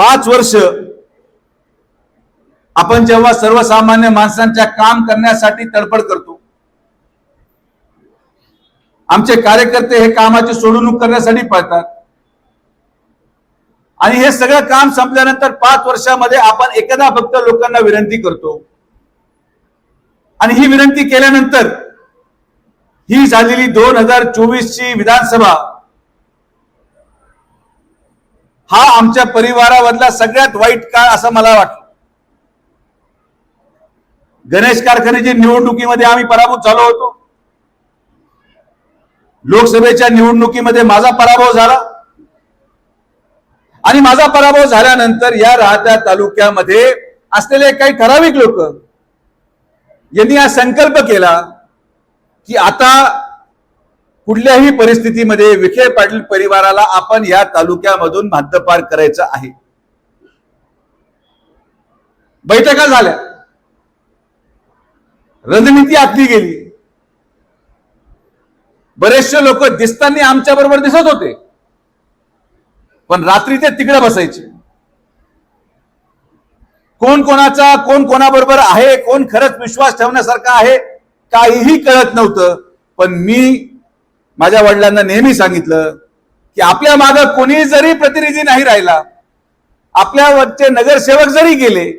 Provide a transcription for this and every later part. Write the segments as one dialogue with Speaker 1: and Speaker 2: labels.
Speaker 1: पाच वर्ष आपण जेव्हा सर्वसामान्य माणसांच्या काम करण्यासाठी तडफड करतो आमचे कार्यकर्ते हे कामाची सोडवणूक करण्यासाठी पळतात. आणि हे सगळं काम संपल्यानंतर पाच वर्षामध्ये आपण एकदा फक्त लोकांना विनंती करतो. आणि ही विनंती केल्यानंतर ही झालेली दोन हजार चोवीस ची विधानसभा हा आमच्या परिवारामधला सगळ्यात वाईट काळ असं मला वाटतं गणेश कारखानेच्या निवडणुकीमध्ये आम्ही पराभूत झालो होतो. लोकसभेच्या निवडणुकीमध्ये माझा पराभव झाला. आणि माझा पराभव झाल्यानंतर या राहत्या तालुक्यामध्ये असलेले काही ठराविक लोक यांनी हा संकल्प केला की आता कुठल्याही परिस्थितीमध्ये विखे पाटील परिवाराला आपण या तालुक्यामधून हद्दपार करायचं आहे. बैठका झाल्या. रणनीती आखली गेली. बरेचसे लोक दिसताना आमच्या बरोबर दिसत होते. पण रात्री ते तिकडे बसायचे. कोण कोणाचा कोण कोणाबरोबर आहे कोण खरंच विश्वास ठेवण्यासारखा आहे काहीही कळत नव्हतं. पण मी माझ्या वडिलांना नेहमी सांगितलं की आपल्या मागं कोणी जरी प्रतिनिधी नाही राहिला आपल्यावरचे नगरसेवक जरी गेले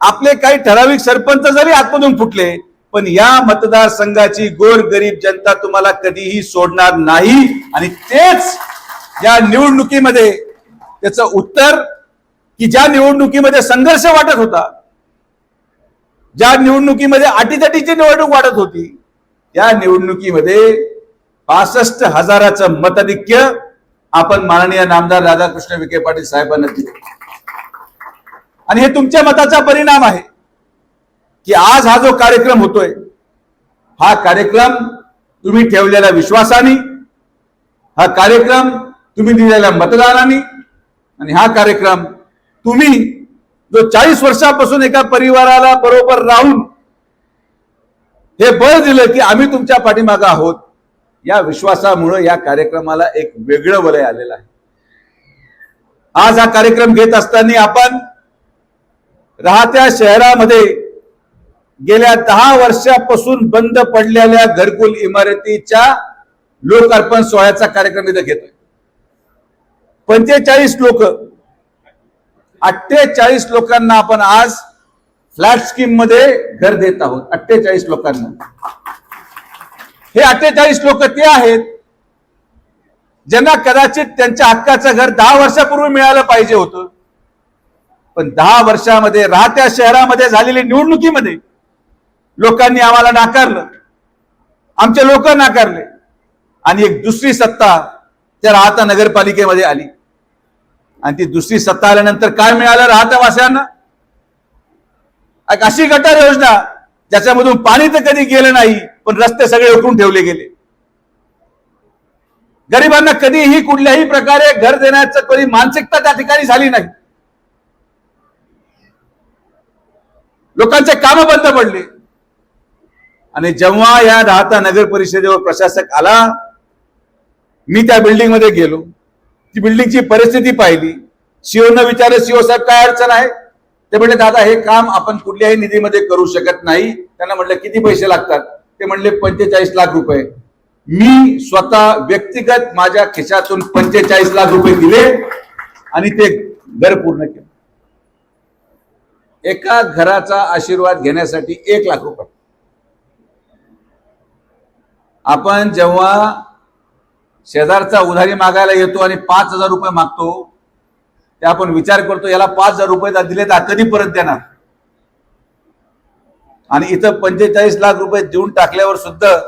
Speaker 1: आपले काही ठराविक सरपंच जरी आतमधून फुटले पण या मतदारसंघाची गोर गरीब जनता तुम्हाला कधीही सोडणार नाही. आणि तेच या निवडणुकीमध्ये त्याचं उत्तर की ज्या निवडणुकीमध्ये संघर्ष वाटत होता ज्या निवडणुकीमध्ये अटीतटीची निवडणूक वाटत होती त्या निवडणुकीमध्ये पासष्ट हजाराचं मताधिक्य आपण माननीय नामदार राधाकृष्ण विखे पाटील साहेबांना दिले. आणि हे तुमच्या मताचा परिणाम आहे की आज हा जो कार्यक्रम होतोय हा कार्यक्रम तुम्ही ठेवलेल्या विश्वासाने हा कार्यक्रम तुम्ही दिलेल्या मतदानाने आणि हा कार्यक्रम तुम्ही जो चाळीस वर्षापासून एका परिवाराला बरोबर राहून हे बळ दिलं की आम्ही तुमच्या पाठीमागं आहोत या विश्वासामुळे या कार्यक्रमाला एक वेगळं वलय आलेलं आहे. आज हा कार्यक्रम घेत असताना आपण राहत्या शहरामध्ये गेल्या दहा वर्षापासून बंद पडलेल्या घरकुल इमारतीच्या लोकार्पण सोहळ्याचा कार्यक्रम इथं घेतोय. पंचेचाळीस लोक अठ्ठेचाळीस लोकांना आपण आज फ्लॅट स्कीममध्ये घर देत आहोत. अठ्ठेचाळीस लोकांना. हे अठ्ठेचाळीस लोक ते आहेत ज्यांना कदाचित त्यांच्या हक्काचं घर दहा वर्षापूर्वी मिळालं पाहिजे होतं. पण दहा वर्षामध्ये राहत्या शहरामध्ये झालेल्या निवडणुकीमध्ये लोकांनी आम्हाला नाकारलं. आमचे लोक नाकारले. आणि एक दुसरी सत्ता त्या राहता नगरपालिकेमध्ये आली. आणि ती दुसरी सत्ता आल्यानंतर काय मिळालं राहत्या वास्यांना? एक अशी गटार योजना ज्याच्यामधून पाणी तर कधी गेलं नाही पण रस्ते सगळे उकरून ठेवले गेले. गरिबांना कधीही कुठल्याही प्रकारे घर देण्याचं कधी मानसिकता त्या ठिकाणी झाली नाही. लोकांचे काम बंद पडले. आणि जेव्हा या राहता नगर परिषदेवर प्रशासक आला मी त्या बिल्डिंगमध्ये गेलो. ती बिल्डिंगची परिस्थिती पाहिली. सीओ न विचारलं सीओ साहेब काय अडचण आहे? ते म्हणले दादा हे काम आपण कुठल्याही निधीमध्ये करू शकत नाही. त्यांना म्हटलं किती पैसे लागतात? ते म्हणले पंचेचाळीस लाख रुपये. मी स्वतः व्यक्तिगत माझ्या खिशातून पंचेचाळीस लाख रुपये दिले आणि ते घर पूर्ण केलं. एका घराचा आशीर्वाद घेण्यासाठी एक लाख रुपये. आपण जेव्हा शेजारचा उधारी मागायला येतो आणि पाच हजार रुपये मागतो ते आपण विचार करतो याला पाच हजार रुपये दिले तर कधी परत देणार? आणि इथं पंचेचाळीस लाख रुपये देऊन टाकल्यावर सुद्धा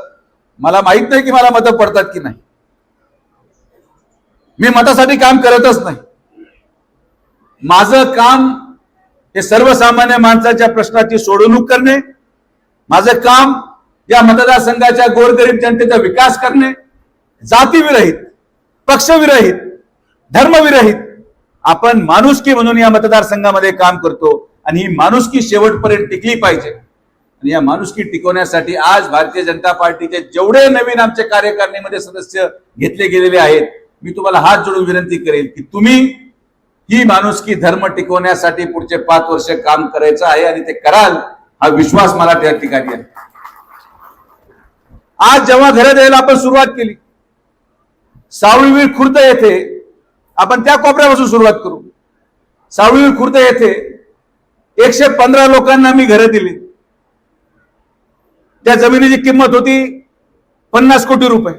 Speaker 1: मला माहीत नाही की मला मतं पडतात की नाही. मी मतासाठी काम करतच नाही. माझं काम हे सर्वसामान्य माणसाच्या प्रश्नाची सोडवणूक करणे माझं काम या मतदारसंघाच्या गोरगरीब जनतेचा विकास करणे जातीविरहित पक्षविरहित धर्मविरहित आपण माणुसकी म्हणून या मतदारसंघामध्ये काम करतो आणि ही माणुसकी शेवटपर्यंत टिकली पाहिजे. आणि या माणुसकी टिकवण्यासाठी आज भारतीय जनता पार्टीचे जेवढे नवीन आमचे कार्यकारिणीमध्ये सदस्य घेतले गेलेले आहेत मी तुम्हाला हात जोडून विनंती करेल की तुम्ही ही माणुसकी धर्म टिकवण्यासाठी पुढचे पाच वर्ष काम करायचं आहे आणि ते कराल हा विश्वास मला त्या ठिकाणी आहे. आज जेव्हा घरात यायला आपण सुरुवात केली सावळीवीर खुर्द येथे आपण त्या कोपऱ्यापासून सुरुवात करू. सावळी खुर्द येथे एकशे पंधरा लोकांना मी घरं दिली. त्या जमिनीची किंमत होती पन्नास कोटी रुपये.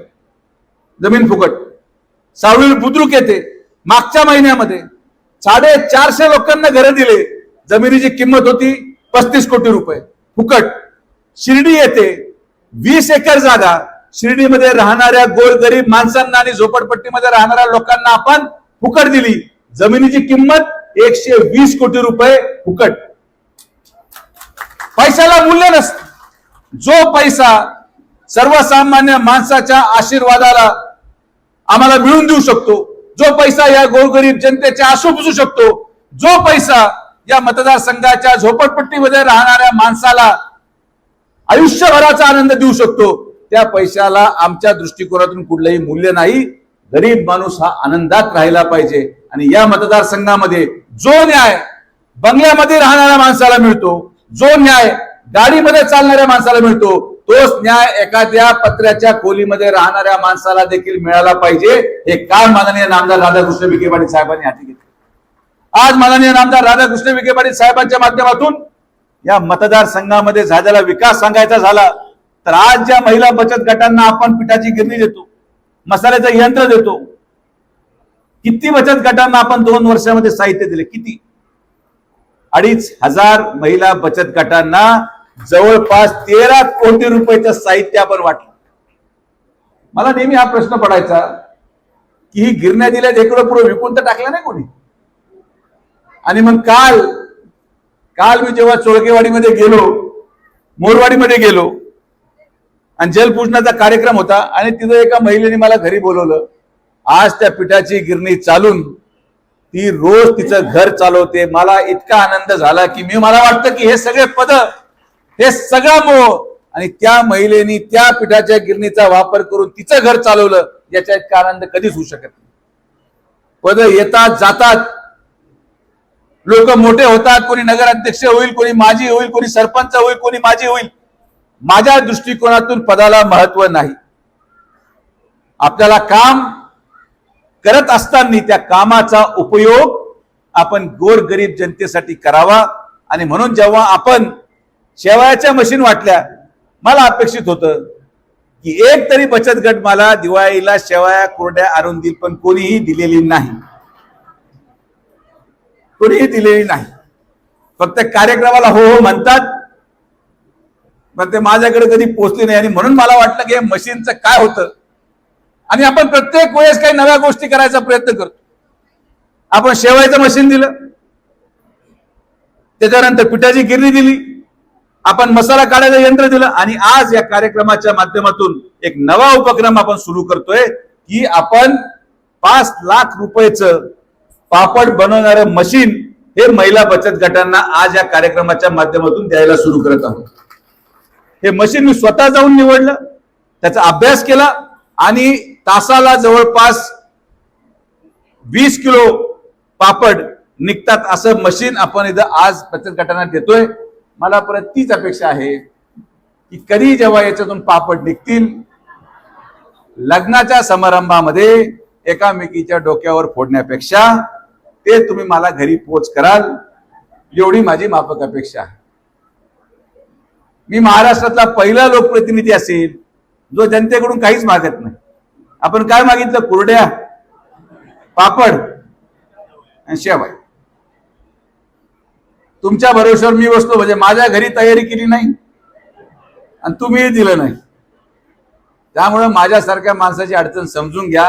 Speaker 1: जमीन फुकट. सावळी बुद्रुक येथे मागच्या महिन्यामध्ये साडे चारशे लोकांना घरं दिले. जमिनीची किंमत होती पस्तीस कोटी रुपये. फुकट. शिर्डी येथे वीस एकर जागा. शिर्डीमध्ये राहणाऱ्या गोरगरीब माणसांना आणि झोपडपट्टीमध्ये राहणाऱ्या लोकांना आपण फुकट दिली. जमिनीची किंमत एकशे वीस कोटी रुपये फुकट. पैशाला मूल्य नसत. जो पैसा सर्वसामान्य माणसाच्या आशीर्वादाला आम्हाला मिळून देऊ शकतो जो पैसा या गोरगरीब जनतेचे आशू बुजू शकतो जो पैसा या मतदारसंघाच्या झोपडपट्टीमध्ये राहणाऱ्या माणसाला आयुष्यभराचा आनंद देऊ शकतो त्या पैशाला आमच्या दृष्टिकोनातून कुठलंही मूल्य नाही. गरीब माणूस हा आनंदात राहिला पाहिजे. आणि या मतदारसंघामध्ये जो न्याय बंगल्यामध्ये राहणाऱ्या माणसाला मिळतो जो न्याय गाडीमध्ये चालणाऱ्या माणसाला मिळतो तोच न्याय एखाद्या पत्र्याच्या खोलीमध्ये राहणाऱ्या माणसाला देखील मिळाला पाहिजे. हे काम माननीय नामदार राधाकृष्ण विखे पाटील साहेबांनी हाती घेतले. आज माननीय नामदार राधाकृष्ण विखे पाटील साहेबांच्या माध्यमातून या मतदारसंघामध्ये झालेला विकास सांगायचा झाला तर आज ज्या महिला बचत गटांना आपण पिठाची गिरणी देतो मसाल्याचं यंत्र देतो. किती बचत गटांना आपण दोन वर्षामध्ये साहित्य दिले? किती? अडीच हजार महिला बचत गटांना जवळपास तेरा कोटी रुपयाचं साहित्य आपण वाटलं. मला नेहमी हा प्रश्न पडायचा की ही गिरण्या दिल्या इकडं पुढे विकून तर टाकल्या नाही कोणी? आणि मग काल काल मी जेव्हा चोळकेवाडीमध्ये गेलो मोरवाडीमध्ये गेलो आणि जलपूजनाचा कार्यक्रम होता आणि तिथं एका महिलेने मला घरी बोलवलं. आज त्या पिठाची गिरणी चालून ती रोज तिचं घर चालवते. मला इतका आनंद झाला की मी मला वाटतं की हे सगळे पद हे सगळं मोह आणि त्या महिलेनी त्या पिठाच्या गिरणीचा वापर करून तिचं घर चालवलं याच्या इतका आनंद कधीच होऊ शकत नाही. पद येतात जातात. लोक मोठे होतात कोणी नगराध्यक्ष होईल कोणी माजी होईल कोणी सरपंच होईल कोणी माजी होईल. माझ्या दृष्टिकोनातून पदाला महत्त्व नाही. आपल्याला काम करत असताना त्या कामाचा उपयोग आपण गोरगरीब जनतेसाठी करावा आणि म्हणून जेव्हा आपण शेवयाच्या मशीन वाटल्या मला अपेक्षित होतं की एक तरी बचत गट मला दिवाळीला शेवाया कोरड्या आणून देईल पण कोणीही दिलेली नाही. कोणीही दिलेली नाही. फक्त कार्यक्रमाला हो हो म्हणतात मग ते माझ्याकडे कधी पोचले नाही. आणि म्हणून मला वाटलं की हे मशीनचं काय होतं? आणि आपण प्रत्येक वेळेस काही नव्या गोष्टी करायचा प्रयत्न करतो. आपण शेवायचं मशीन दिलं. त्याच्यानंतर पिठाची गिरणी दिली. आपण मसाला काढायचं यंत्र दिलं. आणि आज या कार्यक्रमाच्या माध्यमातून एक नवा उपक्रम आपण सुरू करतोय की आपण पाच लाख रुपयेचं पापड बनवणारं मशीन हे महिला बचत गटांना आज या कार्यक्रमाच्या माध्यमातून द्यायला सुरू करत आहोत. हे मशीन मी स्वतः जाऊन निवडलं. त्याचा अभ्यास केला आणि तासाला जवळपास वीस किलो पापड निघतात असं मशीन आपण इथं आज बचत गटांना देतोय. मला परत तीच अपेक्षा आहे की कधी जेव्हा याच्यातून पापड निघतील लग्नाच्या समारंभामध्ये एकामेकीच्या डोक्यावर फोडण्यापेक्षा ते तुम्ही मला घरी पोच कराल एवढी माझी माफक अपेक्षा आहे. मी महाराष्ट्रातला पहिला लोकप्रतिनिधी असेल जो जनतेकडून काहीच मागत नाही. आपण काय मागितलं? कुरड्या पापड आणि शेवाय तुमच्या भरोश्यावर मी बसलो म्हणजे माझ्या घरी तयारी केली नाही आणि तुम्हीही दिलं नाही. त्यामुळं माझ्यासारख्या माणसाची अडचण समजून घ्या.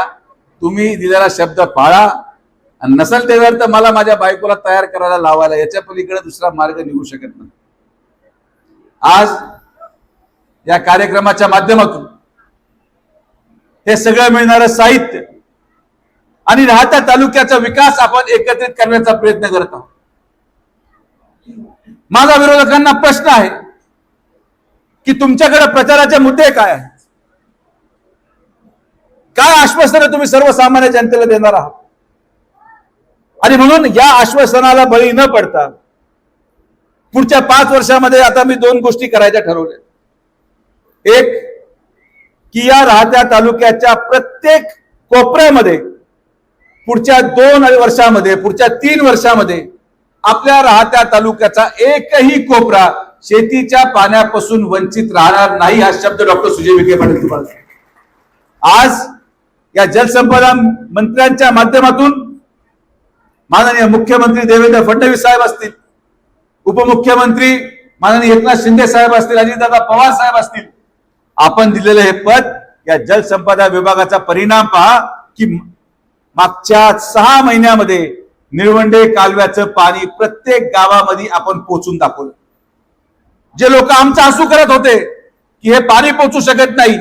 Speaker 1: तुम्ही दिलेला शब्द पाळा आणि नसेल त्यावर तर मला माझ्या बायकोला तयार करायला लावायला याच्या पलीकडे दुसरा मार्ग निघू शकत नाही. आज या कार्यक्रमाच्या माध्यमातून हे सगळं मिळणारं साहित्य आणि राहत्या तालुक्याचा विकास आपण एकत्रित करण्याचा प्रयत्न करत आहोत. माझा विरोधकांना प्रश्न आहे की तुमच्याकडे प्रचाराचे मुद्दे काय आहेत? काय आश्वासनं तुम्ही सर्वसामान्य जनतेला देणार आहात? आणि म्हणून या आश्वासनाला बळी न पडता पुढच्या पाच वर्षामध्ये आता मी दोन गोष्टी करायच्या ठरवल्या. एक की या राहत्या तालुक्याच्या प्रत्येक कोपऱ्यामध्ये पुढच्या दोन वर्षामध्ये पुढच्या तीन वर्षामध्ये आपल्या राहत्या तालुक्याचा एकही कोपरा शेतीच्या पाण्यापासून वंचित राहणार नाही हा शब्द डॉक्टर सुजय विखे पाटील तुम्हाला आज या जलसंपदा मंत्र्यांच्या माध्यमातून माननीय मुख्यमंत्री देवेंद्र फडणवीस साहेब असतील उपमुख्यमंत्री माननीय एकनाथ शिंदे साहेब असतील अजितदादा पवार साहेब असतील आपण दिलेलं हे पद या जलसंपदा विभागाचा परिणाम पहा की मागच्या सहा महिन्यामध्ये निळवंडे कालव्याचं पाणी प्रत्येक गावामध्ये आपण पोचून दाखवलं. जे लोक आमचं असू करत होते की हे पाणी पोचू शकत नाही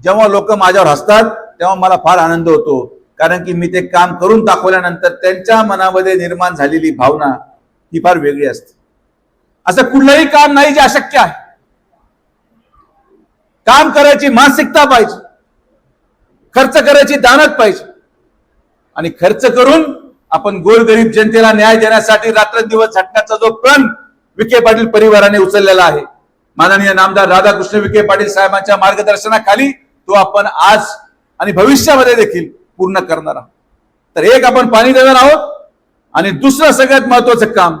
Speaker 1: जेव्हा लोक माझ्यावर हसतात तेव्हा मला फार आनंद होतो. कारण की मी ते काम करून दाखवल्यानंतर त्यांच्या मनामध्ये निर्माण झालेली भावना ही फार वेगळी असते. असं कुठलंही काम नाही जे अशक्य आहे. काम करायची मानसिकता पाहिजे. खर्च करायची दानत पाहिजे. आणि खर्च करून आपण गोरगरीब जनतेला न्याय देण्यासाठी रात्रंदिवस झटण्याचा जो प्रण विखे पाटील परिवाराने उचललेला आहे. माननीय नामदार राधाकृष्ण विखे पाटील साहेबांच्या मार्गदर्शनाखाली तो आपण आज आणि भविष्यामध्ये देखील पूर्ण करणार आहोत. तर एक आपण पाणी देणार आहोत आणि दुसरं सगळ्यात महत्वाचं काम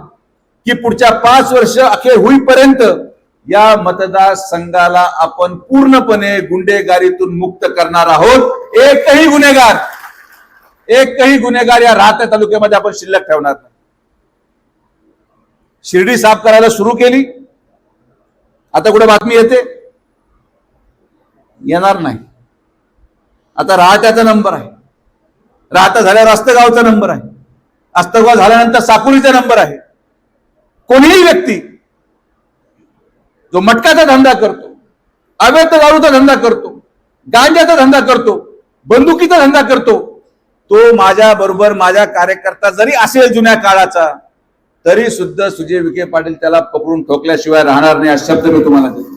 Speaker 1: की पुढच्या पाच वर्ष अखेर होईपर्यंत या मतदारसंघाला आपण पूर्णपणे गुंडेगारीतून मुक्त करणार आहोत. एकही गुन्हेगार एकही गुन्हेगार या राहत्या तालुक्यामध्ये आपण शिल्लक ठेवणार नाही. शिर्डी साफ करायला सुरू केली. आता कुठे बातमी येते? येणार नाही. आता राहत्याचा नंबर आहे. राहता झाल्यावर अस्तगावचा नंबर आहे. अस्तगाव झाल्यानंतर साकुरीचा नंबर आहे. कोणीही व्यक्ती जो मटकाचा धंदा करतो अवैध दारूचा धंदा करतो गांजाचा धंदा करतो बंदुकीचा धंदा करतो तो माझ्या बरोबर माझ्या कार्यकर्ता जरी असेल जुन्या काळाचा तरी सुद्धा सुजय विखे पाटील त्याला पकडून ठोकल्याशिवाय राहणार नाही असे शब्द मी तुम्हाला देतो.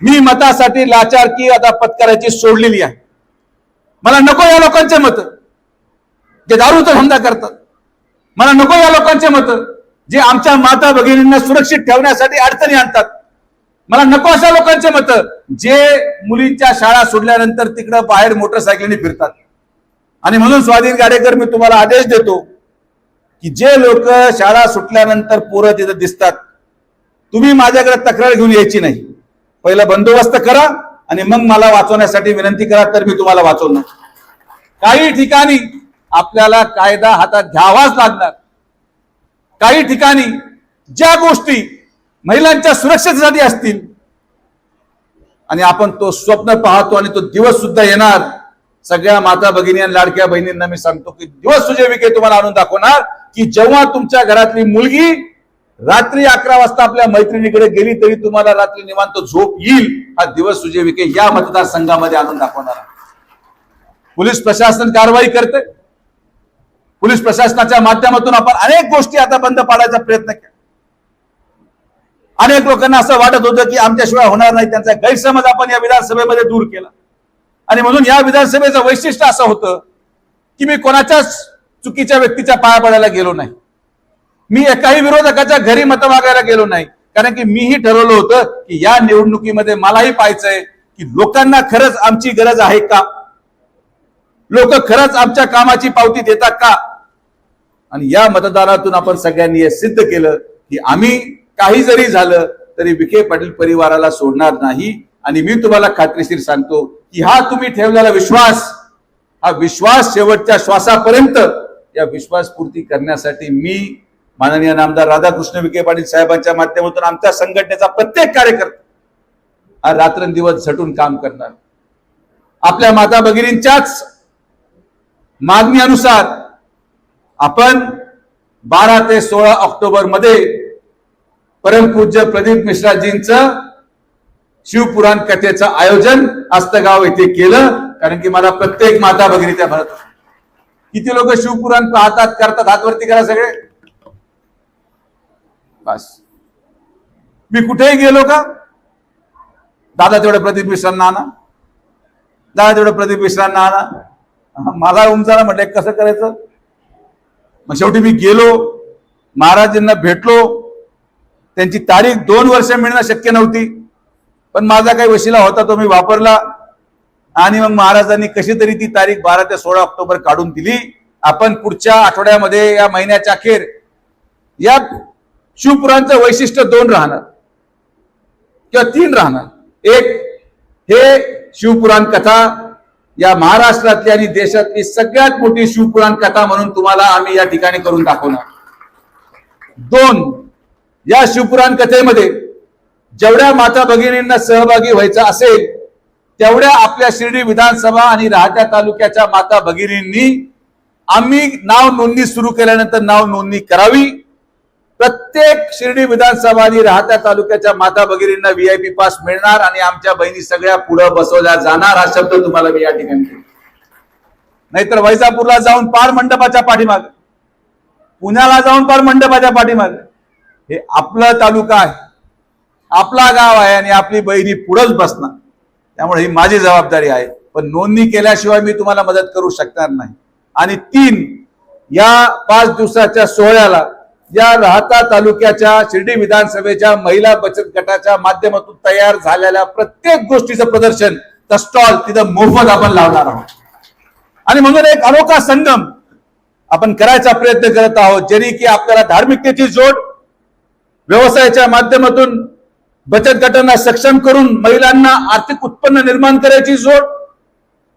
Speaker 1: मी मतासाठी लाचार की आता पत्करायची सोडलेली आहे. मला नको या लोकांचे मत जे दारूचा धंदा करतात. मला नको या लोकांचे मत जे आमच्या माता भगिनींना सुरक्षित ठेवण्यासाठी अडचणी आणतात. मला नको अशा लोकांचे मत. जे मुलींच्या शाळा सोडल्यानंतर तिकडं बाहेर मोटरसायकलीने फिरतात. आणि म्हणून स्वाधीन गाडेकर मी तुम्हाला आदेश देतो की जे लोक शाळा सुटल्यानंतर पोरं तिथं दिसतात तुम्ही माझ्याकडे तक्रार घेऊन यायची नाही. पहिला बंदोबस्त करा आणि मग मला वाचवण्यासाठी विनंती करा तर मी तुम्हाला वाचवणार. काही ठिकाणी आपल्याला कायदा हातात घ्यावाच लागणार. काही ठिकाणी ज्या गोष्टी महिलांच्या सुरक्षेसाठी असतील आणि आपण तो स्वप्न पाहतो आणि तो दिवस सुद्धा येणार. सगळ्या माता भगिनी आणि लाडक्या बहिणींना मी सांगतो की दिवस सुजय विखे तुम्हाला आणून दाखवणार की जेव्हा तुमच्या घरातली मुलगी रात्री अकरा वाजता आपल्या मैत्रिणीकडे गेली तरी तुम्हाला रात्री निवांत झोप येईल. हा दिवस सुजय विखे या मतदारसंघामध्ये आणून दाखवणार पोलीस प्रशासन कारवाई करते. पोलीस प्रशासनाच्या माध्यमातून आपण अनेक गोष्टी आता बंद पाडायचा प्रयत्न केला. अनेक लोकांना असं वाटत होतं की आमच्याशिवाय होणार नाही त्यांचा गैरसमज आपण या विधानसभेमध्ये दूर केला. आणि म्हणून या विधानसभेचं वैशिष्ट्य असं होतं की मी कोणाच्याच चुकीच्या व्यक्तीच्या पाया पडायला गेलो नाही. मी एकाही विरोधकाच्या घरी मत मागायला गेलो नाही. कारण की मीही ठरवलं होतं की या निवडणुकीमध्ये मलाही पाहायचंय की लोकांना खरंच आमची गरज आहे का? लोक खरंच आमच्या कामाची पावती देतात का? आणि या मतदानातून आपण सगळ्यांनी हे सिद्ध केलं की आम्ही काही जरी झालं तरी विखे पाटील परिवाराला सोडणार नाही. आणि मी तुम्हाला खात्रीशीर सांगतो की हा तुम्ही ठेवलेला विश्वास हा विश्वास शेवटच्या श्वासापर्यंत या विश्वास पूर्ती करण्यासाठी मी माननीय नामदार राधाकृष्ण विखे पाटील साहेबांच्या माध्यमातून आमच्या संघटनेचा प्रत्येक कार्यकर्ता हा रात्रंदिवस झटून काम करणार. आपल्या माता भगिनींच्याच मागणीनुसार आपण बारा ते सोळा ऑक्टोबरमध्ये परमपूज्य प्रदीप मिश्राजींचं शिवपुराण कथेचं आयोजन आस्तगाव येथे केलं कारण की मला प्रत्येक माता भगिनी त्या म्हणत किती लोक शिवपुराण पाहतात करतात हातवरती करा सगळे. बस. मी कुठेही गेलो का? दादा तेवढं प्रदीप मिश्रांना आणा. दादा तेवढं प्रदीप मिश्रांना आणा. मला उमजाला म्हटलं कसं करायचं? मग शेवटी मी गेलो महाराजांना भेटलो. त्यांची तारीख दोन वर्ष मिळणं शक्य नव्हती. पण माझा काही वशिला होता तो मी वापरला. आणि मग महाराजांनी कशी तरी ती तारीख बारा ते सोळा ऑक्टोबर काढून दिली. आपण पुढच्या आठवड्यामध्ये या महिन्याच्या अखेर या शिवपुरांचं वैशिष्ट्य दोन राहणार. किंवा तीन राहणार. एक हे शिवपुराण कथा या महाराष्ट्रातली आणि देशातली सगळ्यात मोठी शिवपुराण कथा म्हणून तुम्हाला आम्ही या ठिकाणी करून दाखवणार. दोन या शिवपुराण कथेमध्ये जेवढ्या माता भगिनींना सहभागी व्हायचं असेल तेवढ्या आपल्या शिर्डी विधानसभा आणि राहत्या तालुक्याच्या माता भगिनींनी आम्ही नाव नोंदणी सुरू केल्यानंतर नाव नोंदणी करावी. प्रत्येक शिर्डी विधानसभा आणि राहत्या तालुक्याच्या माता भगिनींना व्हीआयपी पास मिळणार आणि आमच्या बहिणी सगळ्या पुढे बसवल्या जाणार हा शब्द तुम्हाला मी या ठिकाणी नाहीतर वैजापूरला जाऊन पार मंडपाच्या पाठीमाग. पुण्याला जाऊन पार मंडपाच्या पाठीमाग. हे आपला तालुका आहे. आपला गाव आहे आणि आपली बहिणी पुढंच बसणार. त्यामुळे ही माझी जबाबदारी आहे. पण नोंदणी केल्याशिवाय मी तुम्हाला मदत करू शकणार नाही. आणि तीन या पाच दिवसाच्या सोहळ्याला या राहता तालुक्याच्या शिर्डी विधानसभेच्या महिला बचत गटाच्या माध्यमातून तयार झालेल्या प्रत्येक गोष्टीचं प्रदर्शन तर स्टॉल तिथं मोफत आपण लावणार आहोत. आणि म्हणून एक अनोखा संगम आपण करायचा प्रयत्न करत आहोत ज्यांनी की आपल्याला धार्मिकतेची जोड व्यवसायाच्या माध्यमातून बचत गटांना सक्षम करून महिलांना आर्थिक उत्पन्न निर्माण करायची जोड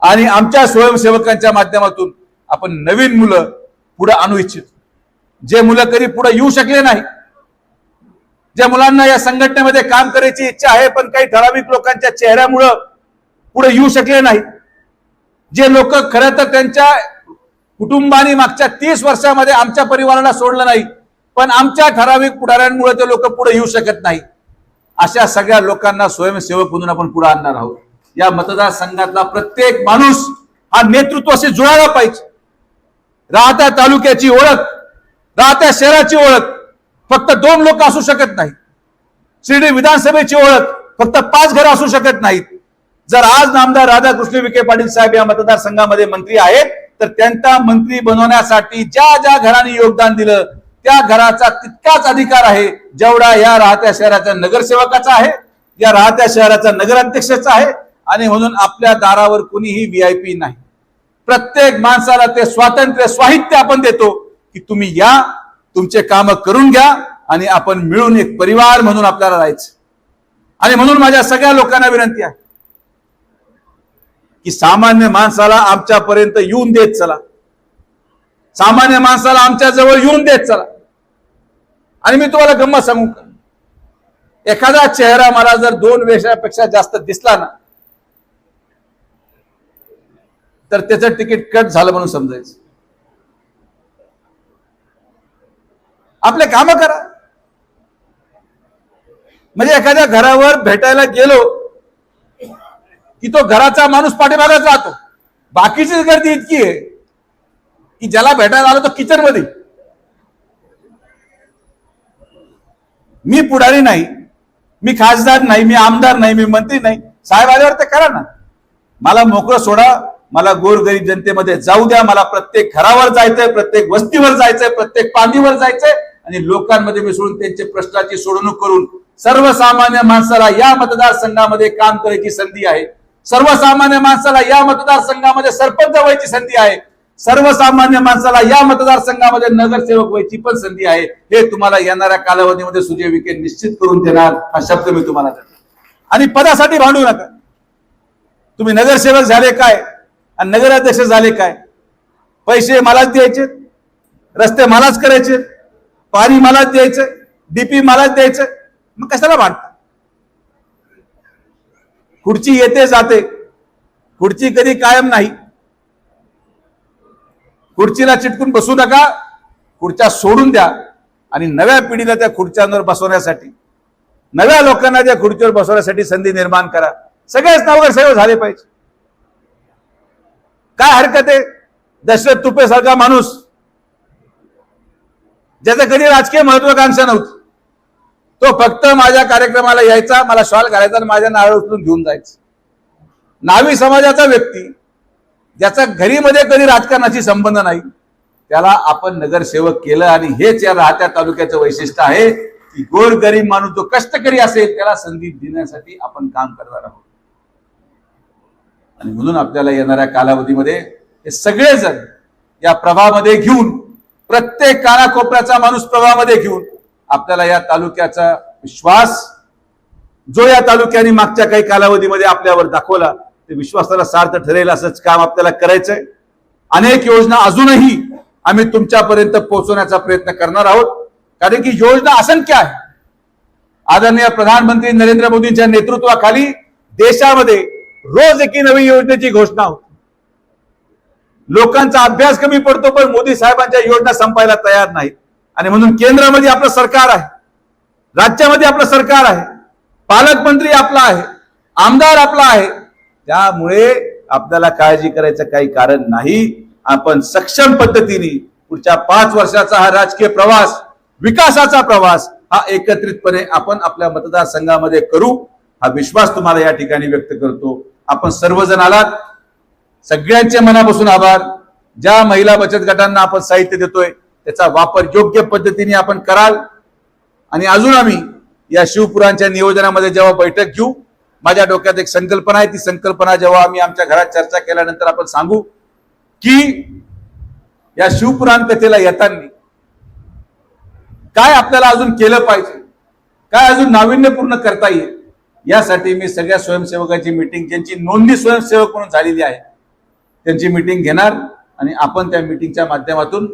Speaker 1: आणि आमच्या स्वयंसेवकांच्या माध्यमातून आपण नवीन मुलं पुढे आणू इच्छितो. जे मुलं कधी पुढे येऊ शकले नाही ज्या मुलांना या संघटनेमध्ये काम करायची इच्छा आहे पण काही ठराविक लोकांच्या चेहऱ्यामुळं पुढे येऊ शकले नाही. जे लोक खरं तर त्यांच्या कुटुंबाने मागच्या तीस वर्षामध्ये आमच्या परिवाराला सोडलं नाही पण आमच्या ठराविक पुढाऱ्यांमुळे ते लोक पुढे येऊ शकत नाही. अशा सगळ्या लोकांना स्वयंसेवक म्हणून आपण पुढे आणणार आहोत. या मतदारसंघातला प्रत्येक माणूस हा नेतृत्वाशी जुळायला पाहिजे. राहत्या तालुक्याची ओळख राहत्या शहराची ओळख फक्त दोन लोक असू शकत नाही शिर्डी विधानसभेची ओळख फक्त पाच घरं असू शकत नाहीत. जर आज नामदार राधाकृष्ण विखे पाटील साहेब या मतदारसंघामध्ये मंत्री आहेत तर त्यांचा मंत्री बनवण्यासाठी ज्या ज्या घरांनी योगदान दिलं त्या घराचा तितकाच अधिकार आहे जेवढा या राहत्या शहराच्या नगरसेवकाचा आहे या राहत्या शहराचा नगराध्यक्षाचा आहे आणि म्हणून आपल्या दारावर कुणीही व्हीआयपी नाही. प्रत्येक माणसाला ते स्वातंत्र्य स्वाहित्य आपण देतो. की तुम्ही या तुमचे काम करून घ्या आणि आपण मिळून एक परिवार म्हणून आपल्याला राहायचं. आणि म्हणून माझ्या सगळ्या लोकांना विनंती आहे की सामान्य माणसाला आमच्यापर्यंत येऊन देत चला. सामान्य माणसाला आमच्या जवळ येऊन देत चला. आणि मी तुम्हाला गंमत सांगू का? एखादा चेहरा मला जर दोन वेशापेक्षा जास्त दिसला ना तर त्याचं तिकीट कट झालं म्हणून समजायचं. आपले काम करा. म्हणजे एखाद्या घरावर भेटायला गेलो की तो घराचा माणूस पाठीमागच राहतो. बाकीची गर्दी इतकी आहे की ज्याला भेटायला आलो तो किचनमध्ये मी पुढारी नाही मी खासदार नाही मी आमदार नाही मी मंत्री नाही. साहेब आल्यावर ते करा ना. मला मोकळं सोडा मला गोरगरीब जनतेमध्ये जाऊ द्या मला प्रत्येक घरावर जायचंय प्रत्येक वस्तीवर जायचंय प्रत्येक पाणीवर जायचंय. आणि लोकांमध्ये मिसळून त्यांचे प्रश्नाची सोडवणूक करून सर्वसामान्य माणसाला या मतदारसंघामध्ये काम करायची संधी आहे. सर्वसामान्य माणसाला या मतदारसंघामध्ये सरपंच व्हायची संधी आहे. सर्वसामान्य माणसाला या मतदारसंघामध्ये नगरसेवक व्हायची पण संधी आहे. हे तुम्हाला येणाऱ्या कालावधीमध्ये सुजय विखे निश्चित करून देणार हा शब्द मी तुम्हाला देतो. आणि पदासाठी भांडू नका. तुम्ही नगरसेवक झाले काय? आणि नगराध्यक्ष झाले काय? पैसे मलाच द्यायचे रस्ते मलाच करायचे पारी मलाच द्यायचं डीपी मलाच द्यायचं. मग कशाला भांडता? खुर्ची येते जाते. खुर्ची कधी कायम नाही. खुर्चीला चिटकून बसू नका. खुर्च्या सोडून द्या. आणि नव्या पिढीला त्या खुर्च्यांवर बसवण्यासाठी नव्या लोकांना त्या खुर्चीवर बसवण्यासाठी संधी निर्माण करा. सगळेच सगळं झाले पाहिजे. काय हरकत आहे? दशरथ तुपे सारखा माणूस ज्याचं कधी राजकीय महत्वाकांक्षा नव्हती. तो फक्त माझ्या कार्यक्रमाला यायचा मला शॉल घालायचा आणि माझ्या नारळ उचलून घेऊन जायचं. नावी समाजाचा व्यक्ती ज्याचा घरीमध्ये कधी राजकारणाशी संबंध नाही त्याला आपण नगरसेवक केलं आणि हेच या राहत्या तालुक्याचं वैशिष्ट्य आहे की गोर गरीब माणूस जो कष्टकरी असेल त्याला संधी देण्यासाठी आपण काम करणार आहोत. आणि म्हणून आपल्याला येणाऱ्या कालावधीमध्ये हे सगळेजण या प्रभामध्ये घेऊन प्रत्येक कानाकोपऱ्याचा माणूस प्रभामध्ये घेऊन आपल्याला या तालुक्याचा विश्वास जो या तालुक्याने मागच्या काही कालावधीमध्ये आपल्यावर दाखवला ते विश्वासाला सार्थ ठरेल असंच काम आपल्याला करायचंय. अनेक योजना अजूनही आम्ही तुमच्यापर्यंत पोहोचवण्याचा प्रयत्न करणार आहोत. कारण की योजना असंख्य आहे. आदरणीय प्रधानमंत्री नरेंद्र मोदींच्या नेतृत्वाखाली देशामध्ये रोज एकी नवी योजनेची घोषणा होती. लोकांचा अभ्यास कमी पडतो पण मोदी साहेबांच्या योजना संपायला तयार नाहीत. आणि म्हणून केंद्रामध्ये आपलं सरकार आहे. राज्यामध्ये आपलं सरकार आहे. पालकमंत्री आपला आहे. आमदार आपला आहे. त्यामुळे आपल्याला काळजी करायचं काही कारण नाही. आपण सक्षम पद्धतीने पुढच्या पाच वर्षाचा हा राजकीय प्रवास विकासाचा प्रवास हा एकत्रितपणे आपण आपल्या मतदारसंघामध्ये करू. हा विश्वास तुम्हाला या ठिकाणी व्यक्त करतो. आपण सर्वजण आलात. सगळ्यांचे मनापासून आभार. ज्या महिला बचत गटांना आपण साहित्य देतोय त्याचा वापर योग्य पद्धतीने आपण कराल. आणि अजून आम्ही या शिवपुरांच्या नियोजनामध्ये जेव्हा बैठक घेऊ माझ्या डोक्यात एक संकल्पना आहे. ती संकल्पना जेव्हा आम्ही आमच्या घरात चर्चा केल्यानंतर आपण सांगू की या शिवपुराण कथेला येताना काय आपल्याला अजून केलं पाहिजे? काय अजून नाविन्यपूर्ण करता येईल? यासाठी मी सगळ्या स्वयंसेवकांची मीटिंग ज्यांची नोंदणी स्वयंसेवक म्हणून झालेली आहे त्यांची मिटिंग घेणार आणि आपण त्या मिटिंगच्या माध्यमातून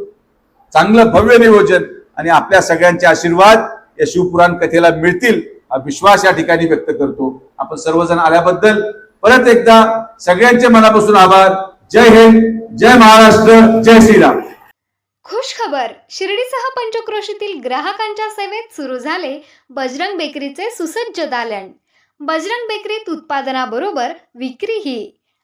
Speaker 1: चांगलं भव्य नियोजन आणि आपल्या सगळ्यांचे आशीर्वाद या शिवपुराण कथेला मिळतील हा विश्वास या ठिकाणी व्यक्त करतो. आपण सर्वजण आल्याबद्दल परत एकदा सगळ्यांचे मनापासून आभार. जय हिंद जय महाराष्ट्र जय श्रीराम.
Speaker 2: खुश खबर शिर्डीसह पंचक्रोशीतील ग्राहकांच्या सेवेत सुरू झाले बजरंग बेकरीचे सुसज्ज दालन. बजरंग बेकरीत उत्पादनाबरोबर विक्रीही.